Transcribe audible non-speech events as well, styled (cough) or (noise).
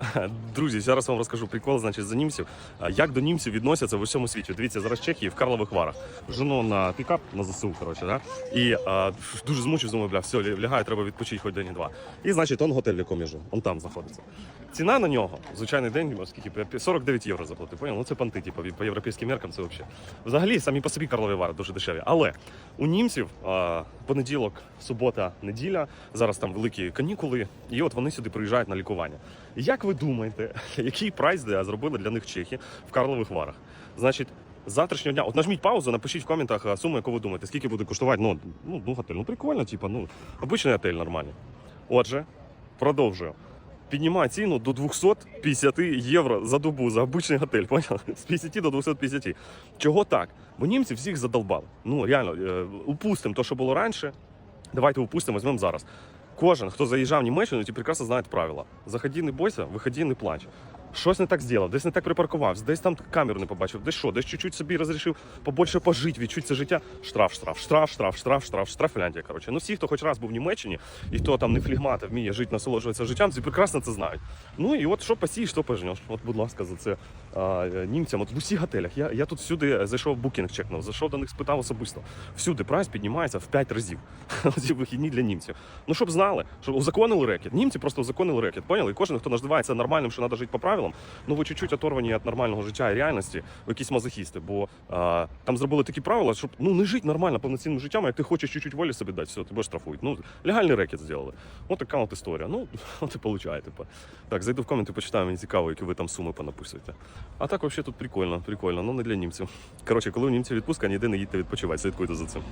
(laughs) Друзі, зараз вам розкажу прикол, значить, за німців. Як до німців відносяться в усьому світі. Дивіться, зараз Чехії в Карлових Варах. Жену на пікап на ЗСУ, коротше, да? І а, дуже змучив, думаю, бля, все, лягаю, треба відпочити хоч день-два. І, значить, он готель, живу, он там знаходиться. Ціна на нього, звичайний день, скільки, 49 євро заплатив, поняв? Ну це понти, типу, по європейським меркам це взагалі. Взагалі, самі по собі Карлові Вари дуже дешеві. Але у німців а, понеділок, субота, неділя, зараз там великі канікули, і от вони сюди приїжджають на лікування. Як ви думаєте, (laughs) який прайс зробили для них чехи в Карлових Варах? Значить, завтрашнього дня, от нажміть паузу, напишіть в коментах суму, яку ви думаєте, скільки буде коштувати. Ну, ну, ну готель, ну прикольно, типу, ну, обичний готель нормальний. Отже, продовжую. Піднімає ціну до 250 євро за добу за обичний готель. Поняли? (laughs) З 50 до 250. Чого так? Бо німці всіх задолбали. Ну реально, е, упустимо те, що було раніше. Давайте упустимо, візьмемо зараз. Кожен, хто заїжджав в Німеччину, ті прекрасно знають правила. Заходи, не бойся, виходи, не плач. Щось не так зробив, десь не так припаркувався, десь там камеру не побачив, десь що, десь чуть-чуть собі розрішив побольше пожити, відчути це життя. Штраф, штраф, штраф, штраф, штраф, штраф, штраф, Фінляндія. Коротше. Ну всі, хто хоч раз був в Німеччині, і хто там не флігмата вміє жити, насолоджуватися життям, ці прекрасно це знають. Ну і от що посієш, що пожнеш. От, будь ласка, за це а, німцям. От в усіх готелях. Я, я тут всюди зайшов букінг, чекнув, зайшов до них, спитав особисто. Всюди прайс піднімається в 5 разів. (laughs) Ці вихідні для німців. Ну щоб знали, що узаконили рекет. Німці просто узаконили рекет. Поняли? І кожен, хто називається нормальним, що треба жити по правилам, ну ви чуть-чуть оторвані від нормального життя і реальності, ви якісь мазохісти. Бо а, там зробили такі правила, щоб ну не жити нормально повноцінним життям, як ти хочеш чуть-чуть волі собі дати, все, тебе штрафують. Ну легальний рекет зробили. От така от історія. Ну, (laughs) от і получає, типу. Так, зайду в коменти, почитаю, мені цікаво, які ви там суми понаписуєте. А так, взагалі, тут прикольно, прикольно, ну не для німців. Коротше, коли у німців відпустка, ніде не їдьте відпочивати, слідкуйте за цим.